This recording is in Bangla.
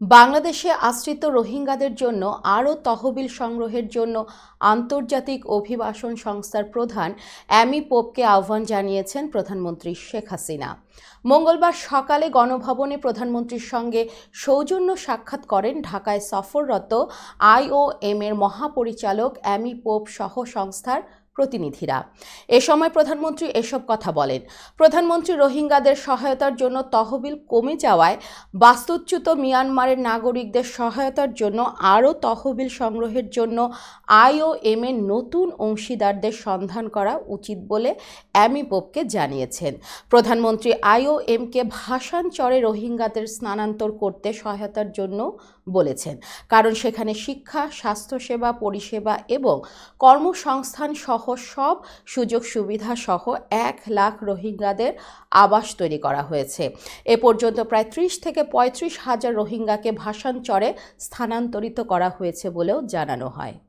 বাংলাদেশে আশ্রিত রোহিঙ্গাদের জন্য আরও তহবিল সংগ্রহের জন্য আন্তর্জাতিক অভিবাসন সংস্থার প্রধান অ্যামি পোপকে আহ্বান জানিয়েছেন প্রধানমন্ত্রী শেখ হাসিনা। মঙ্গলবার সকালে গণভবনে প্রধানমন্ত্রীর সঙ্গে সৌজন্য সাক্ষাৎ করেন ঢাকায় সফররত আইওএম এর মহাপরিচালক অ্যামি পোপ সহ সংস্থার প্রতিনিধিরা। এ সময় প্রধানমন্ত্রী এসব কথা বলেন। প্রধানমন্ত্রী রোহিঙ্গাদের সহায়তার জন্য তহবিল কমে যাওয়ায় বাস্তুচ্যুত মিয়ানমারের নাগরিকদের সহায়তার জন্য আরও তহবিল সংগ্রহের জন্য আইওএম এর নতুন অংশীদারদের সন্ধান করা উচিত বলে অ্যামি পোপকে জানিয়েছেন। প্রধানমন্ত্রী আইওএমকে ভাষাঞ্চরে রোহিঙ্গাদের স্থানান্তর করতে সহায়তার জন্য বলেছেন, কারণ সেখানে শিক্ষা, স্বাস্থ্যসেবা, পরিষেবা এবং কর্মসংস্থান সহ সব সুযোগ সুবিধা সহ এক লাখ রোহিঙ্গাদের আবাস তৈরি করা হয়েছে। এ পর্যন্ত প্রায় ত্রিশ থেকে পঁয়ত্রিশ হাজার রোহিঙ্গাকে ভাষাঞ্চরে স্থানান্তরিত করা হয়েছে বলেও জানানো হয়।